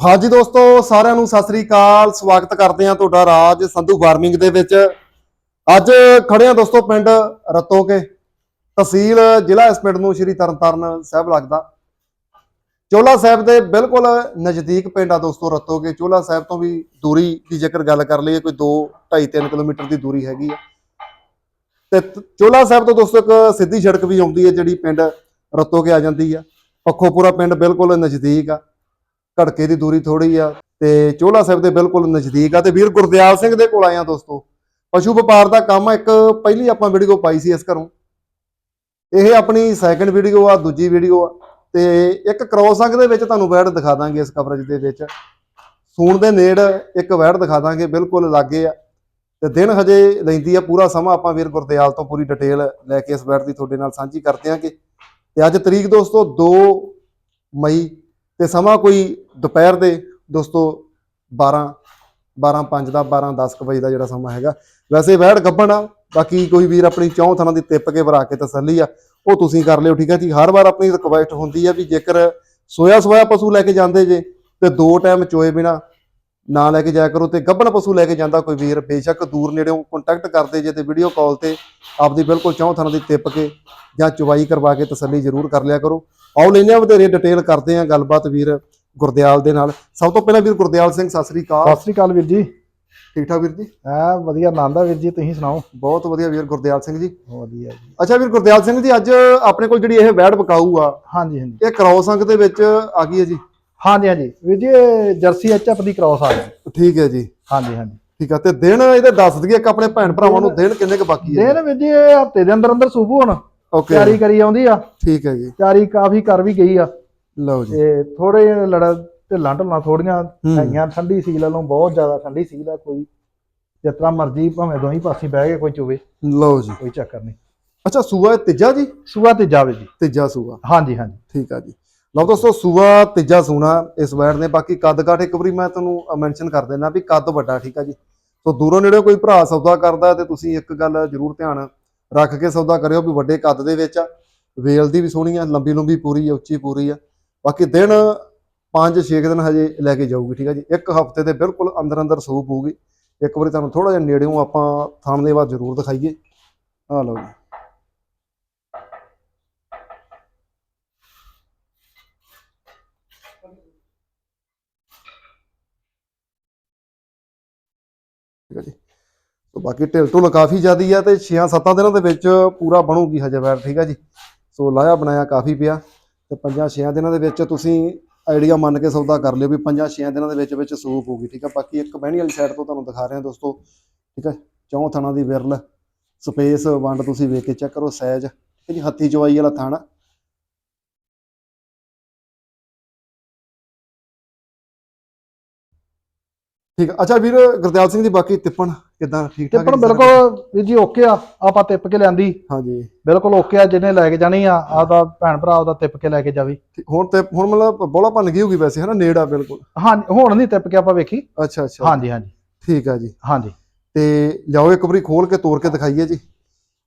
ਹਾਂਜੀ ਦੋਸਤੋ, ਸਾਰਿਆਂ ਨੂੰ ਸਤਿ ਸ੍ਰੀ ਅਕਾਲ। ਸਵਾਗਤ ਕਰਦੇ ਹਾਂ ਤੁਹਾਡਾ ਰਾਜ ਸੰਧੂ ਫਾਰਮਿੰਗ ਦੇ ਵਿੱਚ। ਅੱਜ ਖੜੇ ਹਾਂ ਦੋਸਤੋ ਪਿੰਡ ਰਤੋਕੇ ਤਹਿਸੀਲ ਜ਼ਿਲ੍ਹਾ ਇਸ ਪਿੰਡ ਨੂੰ ਸ਼੍ਰੀ ਤਰਨਤਾਰਨ ਸਾਹਿਬ ਲੱਗਦਾ। ਚੋਲਾ ਸਾਹਿਬ ਦੇ ਬਿਲਕੁਲ ਨਜ਼ਦੀਕ ਪਿੰਡ ਆ ਦੋਸਤੋ ਰਤੋਕੇ। ਚੋਲਾ ਸਾਹਿਬ ਤੋਂ ਵੀ ਦੂਰੀ ਦੀ ਜੇਕਰ ਗੱਲ ਕਰ ਲਈਏ, ਕੋਈ 2 2.5 3 ਕਿਲੋਮੀਟਰ ਦੀ ਦੂਰੀ ਹੈਗੀ ਆ। ਤੇ, ਚੋਲਾ ਸਾਹਿਬ ਤੋਂ ਦੋਸਤੋ ਇੱਕ ਸਿੱਧੀ ਸੜਕ ਵੀ ਆਉਂਦੀ ਹੈ, ਜਿਹੜੀ ਪਿੰਡ ਰਤੋਕੇ ਆ ਜਾਂਦੀ ਆ। ਪੱਖੋਪੁਰਾ ਪਿੰਡ ਬਿਲਕੁਲ ਨਜ਼ਦੀਕ ਆ। ਘੜਕੇ ਦੀ ਦੂਰੀ ਥੋੜੀ ਆ ਤੇ ਚੋਲਾ ਸਾਹਿਬ ਦੇ ਬਿਲਕੁਲ ਨਜ਼ਦੀਕ ਆ ਤੇ ਵੀਰ ਗੁਰਦਿਆਲ ਸਿੰਘ ਦੇ ਕੋਲ ਆਏ ਆ ਦੋਸਤੋ। ਪਸ਼ੂ ਵਪਾਰ ਦਾ ਕੰਮ ਇੱਕ ਪਹਿਲੀ ਆਪਾਂ ਵੀਡੀਓ ਪਾਈ ਸੀ ਇਸ ਘਰੋਂ। ਇਹ ਆਪਣੀ ਸੈਕੰਡ ਵੀਡੀਓ ਆ, ਦੂਜੀ ਵੀਡੀਓ ਆ ਤੇ ਇੱਕ ਕ੍ਰੋਸ ਅੰਗ ਦੇ ਵਿੱਚ ਤੁਹਾਨੂੰ ਵੈੜ ਦਿਖਾ ਦਾਂਗੇ ਇਸ ਕਵਰੇਜ ਦੇ ਵਿੱਚ। ਸੂਣ ਦੇ ਨੇੜ ਇੱਕ ਵੈੜ ਦਿਖਾ ਦਾਂਗੇ, ਬਿਲਕੁਲ ਲਾਗੇ ਆ। ਤੇ ਦਿਨ ਹਜੇ ਲੈਂਦੀ ਆ, ਪੂਰਾ ਸਮਾਂ ਆਪਾਂ ਵੀਰ ਗੁਰਦਿਆਲ ਤੋਂ ਪੂਰੀ ਡਿਟੇਲ ਲੈ ਕੇ ਇਸ ਵੈੜ ਦੀ ਤੁਹਾਡੇ ਨਾਲ ਸਾਂਝੀ ਕਰਦੇ ਆਂਗੇ। ਤੇ ਅੱਜ ਤਰੀਕ ਦੋਸਤੋ 2 ਮਈ ਤੇ ਸਮਾਂ ਕੋਈ ਦੁਪਹਿਰ ਦੇ ਦੋਸਤੋ 12 12 5 ਦਾ 12 10 ਵਜੇ ਦਾ ਜਿਹੜਾ ਸਮਾਂ ਹੈਗਾ। ਵੈਸੇ ਵਹਿੜ ਗੱਬਣ ਆ, ਬਾਕੀ ਕੋਈ ਵੀਰ ਆਪਣੀ ਚੌਂ ਥਾਂ ਦੀ ਟਿੱਪ ਕੇ ਭਰਾ ਕੇ ਤਸੱਲੀ ਆ, ਉਹ ਤੁਸੀਂ ਕਰ ਲਿਓ, ਠੀਕ ਹੈ ਜੀ? ਹਰ ਵਾਰ ਆਪਣੀ ਰਿਕੁਐਸਟ ਹੁੰਦੀ ਆ ਵੀ ਜੇਕਰ ਸੋਇਆ ਸੋਇਆ ਪਸ਼ੂ ਲੈ ਕੇ ਜਾਂਦੇ ਜੇ, ਤੇ ਦੋ ਟਾਈਮ ਚੋਏ ਬਿਨਾ ਨਾ ਲੈ ਕੇ ਜਾਇਆ ਕਰੋ, ਤੇ ਗੱਬਣ ਪਸ਼ੂ ਲੈ ਕੇ ਜਾਂਦਾ ਕੋਈ ਵੀਰ, ਬੇਸ਼ੱਕ ਦੂਰ ਨੇੜਿਓਂ ਕੰਟੈਕਟ ਕਰਦੇ ਜੇ ਤੇ ਵੀਡੀਓ ਕਾਲ ਤੇ ਆਪਦੀ ਬਿਲਕੁਲ ਚੌਂ ਥਾਂ ਦੀ ਟਿੱਪ ਕੇ ਜਾਂ ਚੁਵਾਈ ਕਰਵਾ ਕੇ ਤਸੱਲੀ ਜ਼ਰੂਰ ਕਰ ਲਿਆ ਕਰੋ। ਆਓ ਲੈਨੇ ਆ ਵਧੇਰੇ ਡਿਟੇਲ ਕਰਦੇ ਆ ਗੱਲਬਾਤ ਵੀਰ ਗੁਰਦਿਆਲ ਦੇ ਨਾਲ। ਸਭ ਤੋਂ ਪਹਿਲਾਂ ਵੀਰ ਗੁਰਦਿਆਲ ਸਿੰਘ ਸਤਿ ਸ੍ਰੀ ਅਕਾਲ। ਸਤਿ ਸ੍ਰੀ ਅਕਾਲ ਵੀਰ ਜੀ। ਠੀਕ ਠਾਕ ਵੀਰ ਜੀ? ਐ ਵਧੀਆ ਆਨੰਦ ਆ ਵੀਰ ਜੀ ਤੁਸੀਂ ਸੁਣਾਓ? ਬਹੁਤ ਵਧੀਆ ਵੀਰ ਗੁਰਦਿਆਲ ਸਿੰਘ ਜੀ। ਵਧੀਆ ਜੀ। ਅੱਛਾ ਵੀਰ ਗੁਰਦਿਆਲ ਸਿੰਘ ਜੀ ਅੱਜ ਆਪਣੇ ਕੋਲ ਜਿਹੜੀ ਇਹ ਵੈੜ ਬਕਾਊ ਆ ਹਾਂਜੀ ਹਾਂਜੀ। ਇਹ ਕ੍ਰੋਸ ਅੰਕ ਦੇ ਵਿੱਚ ਆ ਗਈ ਹੈ ਜੀ? ਹਾਂਜੀ ਹਾਂਜੀ। ਵੀਰ ਜੀ ਜਰਸੀ ਐਚਐਫ ਦੀ ਕ੍ਰਾਸ ਆ ਗਈ ਠੀਕ ਹੈ ਜੀ। ਹਾਂਜੀ ਹਾਂਜੀ। ਠੀਕ ਆ ਤੇ ਦਿਨ ਇਹਦੇ ਦੱਸ ਦਈਏ ਕਿ ਆਪਣੇ ਭੈਣ ਭਰਾਵਾਂ ਨੂੰ ਦਿਨ ਕਿੰਨੇ ਕੁ ਬਾਕੀ ਹੈ? ਦੇਰ ਵੀਰ ਜੀ ਹਫ਼ਤੇ ਦੇ ਅੰਦਰ ਅੰਦਰ ਸੂਬੂ ਹੁਣ। ਓਕੇ ਤਿਆਰੀ ਕਰੀ ਆਉਂਦੀ ਆ? ਠੀਕ ਹੈ ਜੀ। ਤਿਆਰੀ ਕਾਫੀ ਕਰ ਵੀ ਗਈ ਆ। ਲਓ ਜੀ। ਤੇ ਥੋੜੇ ਲੜ ਢਿੱਲਾਂ ਢੁੱਲਾਂ ਥੋੜੀਆਂ। ਹੈਗੀਆਂ ਠੰਡੀ ਸੀਲ ਨਾਲੋਂ ਬਹੁਤ ਜ਼ਿਆਦਾ ਠੰਡੀ ਸੀਲ ਆ ਕੋਈ ਜਿਸ ਤਰ੍ਹਾਂ ਮਰਜ਼ੀ ਭਾਵੇਂ ਦੋਹੀਂ ਪਾਸੇ ਬਹਿ ਕੇ ਕੋਈ ਚੋਵੇ ਲਓ ਜੀ। ਕੋਈ ਚੱਕਰ ਨਹੀਂ। ਅੱਛਾ ਸੂਆ ਤੀਜਾ ਜੀ? ਸੂਆ ਤੇ ਜਾਵੇ ਜੀ। ਤੀਜਾ ਸੂਆ। ਹਾਂਜੀ ਹਾਂਜੀ। ਠੀਕ ਆ ਜੀ। ਲਓ ਦੋਸਤੋ ਸੂਆ ਤੀਜਾ ਸੂਣਾ ਇਸ ਵੈੜ ਨੇ ਬਾਕੀ ਕੱਦ ਕਾਠ ਇੱਕ ਵਾਰੀ ਮੈਂ ਤੁਹਾਨੂੰ ਮੈਂਸ਼ਨ ਕਰ ਦੇਣਾ ਵੀ ਕੱਦ ਵੱਡਾ ਠੀਕ ਆ ਜੀ। ਸੋ ਦੂਰੋਂ ਨੇੜੇ ਕੋਈ ਭਰਾ ਸੌਦਾ ਕਰਦਾ ਤੇ ਤੁਸੀਂ ਇੱਕ ਗੱਲ ਜ਼ਰੂਰ ਧਿਆਨ ਰੱਖ ਕੇ ਸੌਦਾ ਕਰਿਓ ਵੀ ਵੱਡੇ ਕੱਦ ਦੇ ਵਿੱਚ ਆ। ਵੇਲ ਦੀ ਵੀ ਸੋਹਣੀ ਆ, ਲੰਬੀ ਲੰਬੀ ਪੂਰੀ ਆ, ਉੱਚੀ ਪੂਰੀ ਆ। ਬਾਕੀ ਦਿਨ 5-6 ਦਿਨ ਹਜੇ ਲੈ ਕੇ ਜਾਊਗੀ, ਠੀਕ ਆ ਜੀ। ਇੱਕ ਹਫ਼ਤੇ ਦੇ ਬਿਲਕੁਲ ਅੰਦਰ ਅੰਦਰ ਸੂ ਪਊਗੀ। ਇੱਕ ਵਾਰੀ ਤੁਹਾਨੂੰ ਥੋੜਾ ਜਿਹਾ ਨੇੜਿਓਂ ਆਪਾਂ ਥਾਣ ਦੇ ਬਾਅਦ ਜ਼ਰੂਰ ਦਿਖਾਈਏ। ਆ ਲਓ ਜੀ। ਠੀਕ ਹੈ ਜੀ। ਬਾਕੀ ਢਿਲ ਢੁਲ ਕਾਫੀ ਜ਼ਿਆਦੀ ਆ ਤੇ 6-7 ਦਿਨਾਂ ਦੇ ਵਿੱਚ ਪੂਰਾ ਬਣੂਗੀ ਹਜੇ ਵੈਰ, ਠੀਕ ਹੈ ਜੀ? ਸੋ ਲਾਇਆ ਬਣਾਇਆ ਕਾਫੀ ਪਿਆ ਤੇ 5-6 ਦਿਨਾਂ ਦੇ ਵਿੱਚ ਤੁਸੀਂ ਆਈਡੀਆ ਮੰਨ ਕੇ ਸੌਦਾ ਕਰ ਲਿਓ ਵੀ 5-6 ਦਿਨਾਂ ਦੇ ਵਿੱਚ ਵਿੱਚ ਸੂਪ ਹੋਊਗੀ, ਠੀਕ ਹੈ ਬਾਕੀ ਇੱਕ ਬਹਿਣੀ ਵਾਲੀ ਸਾਈਡ ਤੋਂ ਤੁਹਾਨੂੰ ਦਿਖਾ ਰਹੇ ਦੋਸਤੋ, ਠੀਕ ਹੈ ਚੌਂ ਥਣਾ ਦੀ ਵਿਰਲ, ਸਪੇਸ ਵੰਡ ਤੁਸੀਂ ਵੇਖ ਕੇ ਚੈੱਕ ਕਰੋ ਸਾਈਜ਼ ਠੀਕ ਜੀ? ਹੱਥੀ ਚਵਾਈ ਵਾਲਾ ਥਾਣਾ। ਠੀਕ ਹੈ ਅੱਛਾ ਵੀਰ, ਗੁਰਦਿਆਲ ਸਿੰਘ ਦੀ ਬਾਕੀ ਤਿੱਪਣ। ਕਿਦਾਂ ਠੀਕ ਠਾਕ ਟਿੱਪਣ? ਬਿਲਕੁਲ ਵੀਰ ਜੀ ਓਕੇ ਆ ਆਪਾਂ ਟਿੱਪ ਕੇ ਲਿਆਂਦੀ। ਹਾਂਜੀ। ਬਿਲਕੁਲ ਓਕੇ ਆ ਜਿਹਨੇ ਲੈ ਕੇ ਜਾਣੀ ਆ ਆਪਦਾ ਭੈਣ ਭਰਾ ਉਹਦਾ ਟਿੱਪ ਕੇ ਲੈ ਕੇ ਜਾਵੇ। ਹੁਣ ਤੇ ਹੁਣ ਮਤਲਬ ਬੋਲਾ ਭੰਨ ਗਈ ਹੋਗੀ ਵੈਸੇ ਹਨਾ? ਨੇੜਾ ਬਿਲਕੁਲ। ਹਾਂ ਹੁਣ ਨਹੀਂ ਟਿੱਪ ਕੇ ਆਪਾਂ ਵੇਖੀ। ਅੱਛਾ ਅੱਛਾ। ਹਾਂਜੀ ਹਾਂਜੀ। ਠੀਕ ਆ ਜੀ। ਹਾਂਜੀ। ਤੇ ਲਿਆਓ ਇੱਕ ਵਾਰੀ ਖੋਲ ਕੇ ਤੋੜ ਕੇ ਦਿਖਾਈਏ ਜੀ।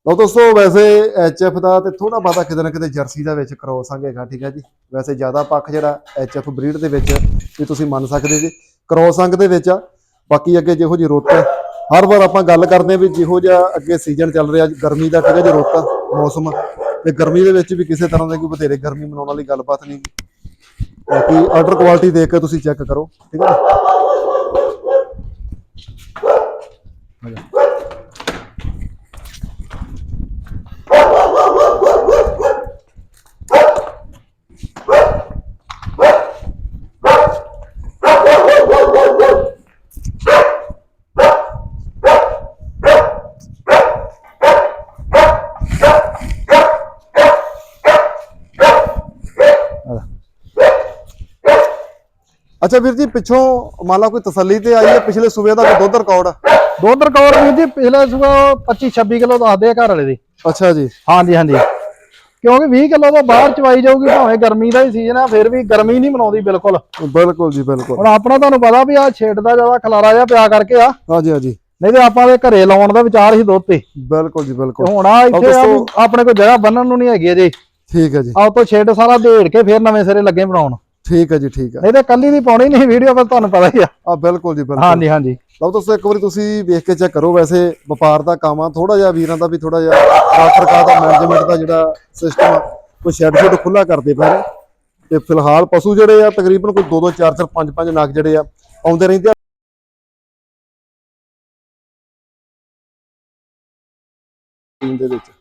ਲਓ ਦੋਸਤੋ ਵੈਸੇ ਐਚਐਫ ਦਾ ਤੇ ਥੋੜਾ ਬਾਤਾ ਕਿਤੇ ਨਾ ਕਿਤੇ ਜਰਸੀ ਦਾ ਵਿੱਚ ਕ੍ਰੋਸ ਆਂਗੇਗਾ ਠੀਕ ਹੈ ਜੀ। ਵੈਸੇ ਜ਼ਿਆਦਾ ਪੱਖ ਜਿਹੜਾ ਐਚਐਫ ਬਰੀਡ ਦੇ ਵਿੱਚ ਵੀ ਤੁਸੀਂ ਮੰਨ ਸਕਦੇ ਜੀ। ਕ੍ਰੋਸ ਅੰਗ ਦੇ ਵਿੱਚ ਆ। ਬਾਕੀ ਅੱਗੇ ਜਿਹੋ ਜੀ ਰੁੱਤ ਹੈ, ਹਰ ਵਾਰ ਆਪਾਂ ਗੱਲ ਕਰਦੇ ਹਾਂ ਵੀ ਜਿਹੋ ਜਿਹਾ ਅੱਗੇ ਸੀਜ਼ਨ ਚੱਲ ਰਿਹਾ, ਗਰਮੀ ਦਾ ਠੀਕ ਹੈ ਜੀ, ਰੁੱਤ ਮੌਸਮ ਤੇ ਗਰਮੀ ਦੇ ਵਿੱਚ ਵੀ ਕਿਸੇ ਤਰ੍ਹਾਂ ਦੀ ਕੋਈ ਬਥੇਰੇ ਗਰਮੀ ਮਨਾਉਣ ਵਾਲੀ ਗੱਲਬਾਤ ਨਹੀਂ ਬਾਕੀ ਆਰਡਰ ਕੁਆਲਿਟੀ ਦੇਖ ਕੇ ਤੁਸੀਂ ਚੈੱਕ ਕਰੋ, ਠੀਕ ਹੈ ਨਾ? ਅੱਛਾ ਵੀਰ ਜੀ ਪਿੱਛੋਂ ਮੰਨ ਲਾ ਕੋਈ ਤਸੱਲੀ ਤੇ ਆਈ ਹੈ ਪਿਛਲੇ ਸੂਬੇ ਦਾ ਕੋਈ ਦੁੱਧ ਰਿਕਾਰਡ ਦੁੱਧ ਰਿਕਾਰਡ ਵੀਰ ਜੀ ਪਿਛਲੇ ਸੁਬਾ 25 26 ਕਿਲੋ ਦੱਸਦੇ ਆ ਘਰ ਵਾਲੇ ਦੇ। ਅੱਛਾ ਜੀ। ਹਾਂਜੀ ਹਾਂਜੀ। ਕਿਉਂਕਿ 20 ਕਿਲੋ ਤੋਂ ਬਾਹਰ ਚਵਾਈ ਜਾਊਗੀ ਭਾਵੇਂ ਗਰਮੀ ਦਾ ਹੀ ਸੀਜ਼ਨ ਆ ਫਿਰ ਵੀ ਗਰਮੀ ਨਹੀਂ ਮਨਾਉਂਦੀ ਬਿਲਕੁਲ। ਬਿਲਕੁਲ ਜੀ ਬਿਲਕੁਲ। ਹੁਣ ਆਪਣਾ ਤੁਹਾਨੂੰ ਪਤਾ ਵੀ ਆ ਛੇੜ ਦਾ ਜ਼ਿਆਦਾ ਖਲਾਰਾ ਜਿਹਾ ਪਿਆ ਕਰਕੇ ਆ। ਹਾਂਜੀ ਹਾਂਜੀ। ਨਹੀਂ ਤੇ ਆਪਾਂ ਦੇ ਘਰੇ ਲਾਉਣ ਦਾ ਵਿਚਾਰ ਸੀ ਦੁੱਧ ਤੇ। ਬਿਲਕੁਲ ਜੀ ਬਿਲਕੁਲ। ਹੁਣ ਆ ਇੱਥੇ ਆਪਣੇ ਕੋਲ ਜਗ੍ਹਾ ਬੰਨਣ ਨੂੰ ਨਹੀਂ ਹੈਗੀ ਅਜੇ। ਠੀਕ ਹੈ ਜੀ। ਆਹ ਤੋਂ ਛੇੜ ਸਾਰਾ ਢੇੜ ਕੇ ਫਿਰ ਨਵੇਂ ਸਿਰੇ ਲੱਗੇ ਬਣਾਉਣ। ਠੀਕ ਹੈ ਜੀ ਠੀਕ ਹੈ ਨਹੀਂ ਤਾਂ ਕੱਲੀ ਦੀ ਪਾਉਣੀ ਨਹੀਂ ਵੀਡੀਓ ਪਰ ਤੁਹਾਨੂੰ ਪਤਾ ਹੀ ਆ। ਆ ਬਿਲਕੁਲ ਜੀ ਬਿਲਕੁਲ। ਹਾਂਜੀ ਹਾਂਜੀ। ਲਓ ਦੋਸਤੋ ਇੱਕ ਵਾਰੀ ਤੁਸੀਂ ਵੇਖ ਕੇ ਚੈੱਕ ਕਰੋ ਵੈਸੇ ਵਪਾਰ ਦਾ ਕੰਮ ਆ ਥੋੜਾ ਜਿਹਾ ਵੀਰਾਂ ਦਾ ਵੀ ਥੋੜਾ ਜਿਹਾ ਕਾ ਦਾ ਮੈਨੇਜਮੈਂਟ ਦਾ ਜਿਹੜਾ ਸਿਸਟਮ ਆ ਕੋਈ ਸ਼ੈੱਡ ਸ਼ੈੱਡ ਖੁੱਲਾ ਕਰਦੇ ਪਏ ਨੇ। ਤੇ ਫਿਲਹਾਲ ਪਸ਼ੂ ਜਿਹੜੇ ਆ ਤਕਰੀਬਨ ਕੋਈ 2 2 4 4 5 5 ਨਗ ਜਿਹੜੇ ਆ ਆਉਂਦੇ ਰਹਿੰਦੇ ਆ। ਟੀਮ ਦੇ ਵਿੱਚ।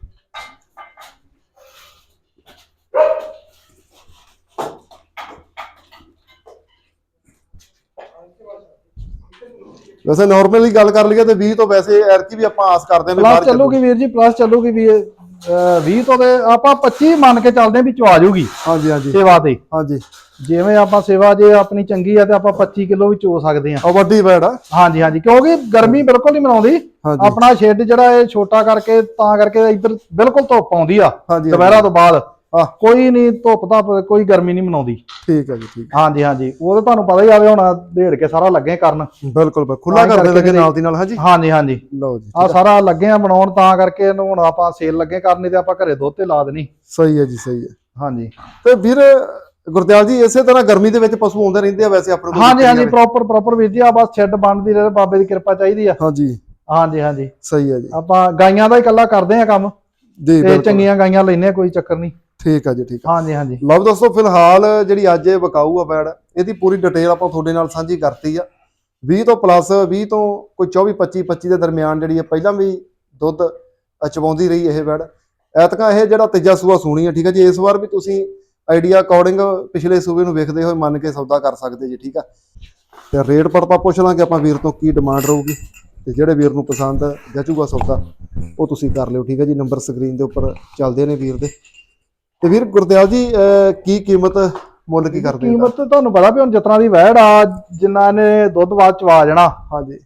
ਵੈਸੇ ਨਾਰਮਲੀ ਗੱਲ ਕਰ ਲਈਏ ਤੇ 20 ਤੋਂ ਵੈਸੇ ਐਰਕੀ ਵੀ ਆਪਾਂ ਆਸ ਕਰਦੇ ਹਾਂ ਵੀ ਪਲੱਸ ਬਾਹਰ ਚੱਲੂਗੀ ਵੀਰ ਜੀ ਪਲੱਸ ਚੱਲੂਗੀ ਵੀ 20 ਤੋਂ ਤੇ ਆਪਾਂ 25 ਮੰਨ ਕੇ ਚੱਲਦੇ ਆ ਵੀ ਚਵਾ ਜੂਗੀ ਹਾਂਜੀ ਹਾਂਜੀ। ਸੇਵਾ ਤੇ। ਹਾਂਜੀ। ਜਿਵੇਂ ਆਪਾਂ ਸੇਵਾ ਜੇ ਆਪਣੀ ਚੰਗੀ ਆ ਤੇ ਆਪਾਂ 25 ਕਿਲੋ ਵੀ ਚੋ ਸਕਦੇ ਆ ਉਹ ਵੱਡੀ ਬੈੜ ਆ। ਹਾਂਜੀ ਹਾਂਜੀ। ਕਿਉਂਕਿ ਗਰਮੀ ਬਿਲਕੁਲ ਨਹੀਂ ਮਨਾਉਂਦੀ। ਹਾਂਜੀ। ਆਪਣਾ ਸ਼ੈੱਡ ਜਿਹੜਾ ਇਹ ਛੋਟਾ ਕਰਕੇ ਤਾਂ ਕਰਕੇ ਇੱਧਰ ਬਿਲਕੁਲ ਧੁੱਪ ਆਉਂਦੀ ਆ। ਹਾਂਜੀ। ਦੁਪਹਿਰਾਂ ਤੋਂ ਬਾਅਦ। ਆਹ ਕੋਈ ਨਹੀਂ ਧੁੱਪ ਧੱਪ ਕੋਈ ਗਰਮੀ ਨਹੀਂ ਮਨਾਉਂਦੀ। ਠੀਕ ਹੈ ਜੀ ਠੀਕ ਹਾਂਜੀ ਹਾਂਜੀ। ਉਹ ਤਾਂ ਤੁਹਾਨੂੰ ਪਤਾ ਹੀ ਆਵੇ ਹੁਣ ਢੇੜ ਕੇ ਸਾਰਾ ਲੱਗੇ ਕਰਨ। ਬਿਲਕੁਲ ਬਿਲਕੁਲ। ਖੁੱਲਾ ਕਰਦੇ ਕਰਕੇ ਲੱਗੇ ਨਾਲ ਦੀ ਨਾਲ ਹਾਂਜੀ? ਹਾਂਜੀ ਹਾਂਜੀ। ਲਓ ਜੀ ਆ ਸਾਰਾ ਲੱਗੇ ਆ ਬਣਾਉਣ ਤਾਂ ਕਰਕੇ ਇਹਨੂੰ ਹੁਣ ਆਪਾਂ ਸੇਲ ਲੱਗੇ ਕਰਨੀ ਤੇ ਆਪਾਂ ਘਰੇ ਦੁੱਧ ਤੇ ਲਾ ਦੇਣੀ। ਸਹੀ ਹੈ ਜੀ ਸਹੀ ਹੈ। ਹਾਂਜੀ। ਤੇ ਵੀਰ ਗੁਰਦਿਆਲ ਜੀ ਇਸੇ ਤਰ੍ਹਾਂ ਗਰਮੀ ਦੇ ਵਿੱਚ ਪਸ਼ੂ ਆਉਂਦੇ ਰਹਿੰਦੇ ਆ ਵੈਸੇ ਆਪਣੇ ਕੋਲ ਹਾਂਜੀ ਹਾਂਜੀ ਪ੍ਰੋਪਰ ਪ੍ਰੋਪਰ ਵੀਰ ਜੀ ਆ ਬਸ ਛੱਡ ਬਣਦੀ ਰਹੇ ਬਾਬੇ ਦੀ ਕਿਰਪਾ ਚਾਹੀਦੀ ਆ। ਹਾਂਜੀ। ਹਾਂਜੀ ਹਾਂਜੀ। ਸਹੀ ਹੈ ਜੀ। ਆਪਾਂ ਗਾਈਆਂ ਦਾ ਹੀ ਇਕੱਲਾ ਕਰਦੇ ਆ ਕੰਮ। ਜੀ ਤੇ ਚੰਗੀਆਂ ਗਾਈਆਂ ਲੈਨੇ ਕੋਈ ਚੱਕਰ ਨਹੀਂ ਠੀਕ ਹੈ ਜੀ ਠੀਕ ਹੈ ਹਾਂਜੀ ਹਾਂਜੀ। ਲਓ ਦੋਸਤੋ ਫਿਲਹਾਲ ਜਿਹੜੀ ਅੱਜ ਇਹ ਵਿਕਾਊ ਆ ਬੈੜ ਇਹਦੀ ਪੂਰੀ ਡਿਟੇਲ ਆਪਾਂ ਤੁਹਾਡੇ ਨਾਲ ਸਾਂਝੀ ਕਰਤੀ ਆ। 20 ਤੋਂ ਪਲੱਸ 20 ਤੋਂ ਕੋਈ 24 25 25 ਦੇ ਦਰਮਿਆਨ ਜਿਹੜੀ ਹੈ ਪਹਿਲਾਂ ਵੀ ਦੁੱਧ ਚਵਾਉਂਦੀ ਰਹੀ ਇਹ ਬੈੜ। ਐਤਕਾਂ ਇਹ ਜਿਹੜਾ ਤੀਜਾ ਸੂਆ ਸੂਣੀ ਆ ਠੀਕ ਹੈ ਜੀ। ਇਸ ਵਾਰ ਵੀ ਤੁਸੀਂ ਆਈਡੀਆ ਅਕੋਰਡਿੰਗ ਪਿਛਲੇ ਸੂਬੇ ਨੂੰ ਵੇਖਦੇ ਹੋਏ ਮੰਨ ਕੇ ਸੌਦਾ ਕਰ ਸਕਦੇ ਜੀ ਠੀਕ ਆ। ਤੇ ਰੇਟ ਪੜਤਾ ਪੁੱਛ ਲਾਂਗੇ ਆਪਾਂ ਵੀਰ ਤੋਂ ਕੀ ਡਿਮਾਂਡ ਰਹੂਗੀ। ਤੇ ਜਿਹੜੇ ਵੀਰ ਨੂੰ ਪਸੰਦ ਜਚੂਗਾ ਸੌਦਾ ਉਹ ਤੁਸੀਂ ਕਰ ਲਿਓ ਠੀਕ ਹੈ ਜੀ। ਨੰਬਰ ਸਕਰੀਨ ਦੇ ਉੱਪਰ ਚੱਲਦੇ ਨੇ ਵੀਰ ਦੇ। ਤੇ ਵੀਰ ਗੁਰਦਿਆਲ ਜੀ ਕੀ ਕੀਮਤ ਮੁੱਲ ਕੀ ਕਰਦੇ ਕੀਮਤ ਤਾਂ ਤੁਹਾਨੂੰ ਪਤਾ ਵੀ ਹੁਣ ਜਿਤਨਾ ਦੀ ਵਹਿੜ ਆ ਜਿੰਨਾ ਨੇ ਦੁੱਧ ਬਾਅਦ ਚਵਾ ਜਾਣਾ ਹਾਂਜੀ।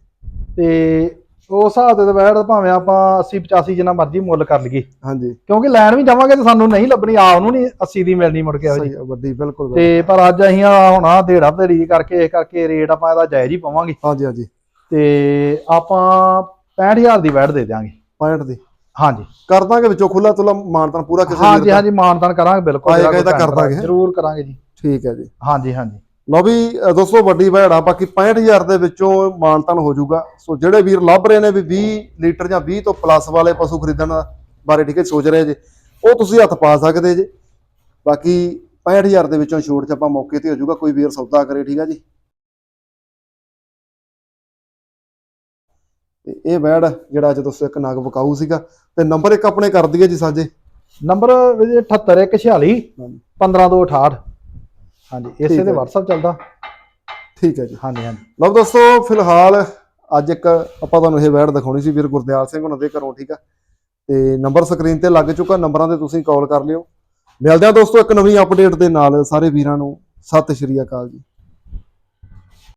ਤੇ ਉਸ ਹਿਸਾਬ ਤੇ ਵਹਿੜ ਭਾਵੇਂ ਆਪਾਂ 80 85 ਜਿੰਨਾ ਮਰਜ਼ੀ ਮੁੱਲ ਕਰ ਲਈਏ। ਹਾਂਜੀ। ਕਿਉਂਕਿ ਲੈਣ ਵੀ ਜਾਵਾਂਗੇ ਤੇ ਸਾਨੂੰ ਨਹੀਂ ਲੱਭਣੀ ਆਪ ਨੂੰ ਨਹੀਂ 80 ਦੀ ਮਿਲਣੀ ਮੁੜ ਕੇ ਆ, ਵੱਡੀ ਬਿਲਕੁਲ। ਤੇ ਪਰ ਅੱਜ ਅਸੀਂ ਆ ਹੁਣ ਆ ਢੇੜਾ ਢੇੜੀ ਕਰਕੇ ਇਹ ਕਰਕੇ ਰੇਟ ਆਪਾਂ ਇਹਦਾ ਜਾਇਜ਼ ਹੀ ਪਾਵਾਂਗੇ। ਹਾਂਜੀ ਹਾਂਜੀ। ਤੇ ਆਪਾਂ 65000 ਦੀ ਵੈਟ ਦੇ ਦਿਆਂਗੇ। 65 ਦੀ। ਹਾਂਜੀ। ਕਰ ਦਾਂਗੇ ਵਿੱਚੋਂ ਖੁੱਲਾ ਤੁਲਾ ਮਾਨਤਾਨ ਪੂਰਾ ਕਿਸੇ ਹਾਂਜੀ। ਹਾਂਜੀ ਮਾਨਦਾਨ ਕਰਾਂਗੇ ਬਿਲਕੁਲ ਤਾਂ ਕਰ ਦਾਂਗੇ। ਜ਼ਰੂਰ ਕਰਾਂਗੇ ਜੀ। ਠੀਕ ਹੈ ਜੀ। ਹਾਂਜੀ ਹਾਂਜੀ। ਲਓ ਵੀ ਦੋਸਤੋ ਵੱਡੀ ਭੈੜਾ ਬਾਕੀ 65000 ਦੇ ਵਿੱਚੋਂ ਮਾਨਤਾਨ ਹੋ ਜਾਊਗਾ। ਸੋ ਜਿਹੜੇ ਵੀਰ ਲੱਭ ਰਹੇ ਨੇ ਵੀ 20 ਲੀਟਰ ਜਾਂ 20 ਤੋਂ ਪਲੱਸ ਵਾਲੇ ਪਸ਼ੂ ਖਰੀਦਣ ਬਾਰੇ ਠੀਕ ਹੈ ਸੋਚ ਰਹੇ ਜੇ ਉਹ ਤੁਸੀਂ ਹੱਥ ਪਾ ਸਕਦੇ ਜੇ। ਬਾਕੀ 65000 ਦੇ ਵਿੱਚੋਂ ਛੋਟ ਚ ਆਪਾਂ ਮੌਕੇ ਤੇ ਹੋ ਜਾਊਗਾ ਕੋਈ ਵੀਰ ਸੌਦਾ ਕਰੇ ਠੀਕ ਹੈ ਜੀ। ਤੇ ਇਹ ਵੈੜ ਜਿਹੜਾ ਅੱਜ ਦੋਸਤੋ ਇੱਕ ਨਗ ਵਿਕਾਊ ਸੀਗਾ ਤੇ ਨੰਬਰ ਇੱਕ ਆਪਣੇ ਕਰ ਦਈਏ ਜੀ ਸਾਜੇ ਨੰਬਰ 78146 ਹਾਂਜੀ। 15268 ਹਾਂਜੀ ਇਸੇ ਤੇ। WhatsApp ਚੱਲਦਾ। ਠੀਕ ਹੈ ਜੀ। ਹਾਂਜੀ ਹਾਂਜੀ। ਲਓ ਦੋਸਤੋ ਫਿਲਹਾਲ ਅੱਜ ਇੱਕ ਆਪਾਂ ਤੁਹਾਨੂੰ ਇਹ ਵੈਡ ਦਿਖਾਉਣੀ ਸੀ ਵੀਰ ਗੁਰਦਿਆਲ ਸਿੰਘ ਉਹਨਾਂ ਦੇ ਘਰੋਂ ਠੀਕ ਆ? ਤੇ ਨੰਬਰ ਸਕਰੀਨ ਤੇ ਲੱਗ ਚੁੱਕਾ ਨੰਬਰਾਂ ਤੇ ਤੁਸੀਂ ਕਾਲ ਕਰ ਲਿਓ। ਮਿਲਦੇ ਹਾਂ ਦੋਸਤੋ ਇੱਕ ਨਵੀਂ ਅਪਡੇਟ ਦੇ ਨਾਲ ਸਾਰੇ ਵੀਰਾਂ ਨੂੰ। ਸਤਿ ਸ਼੍ਰੀ ਅਕਾਲ ਜੀ।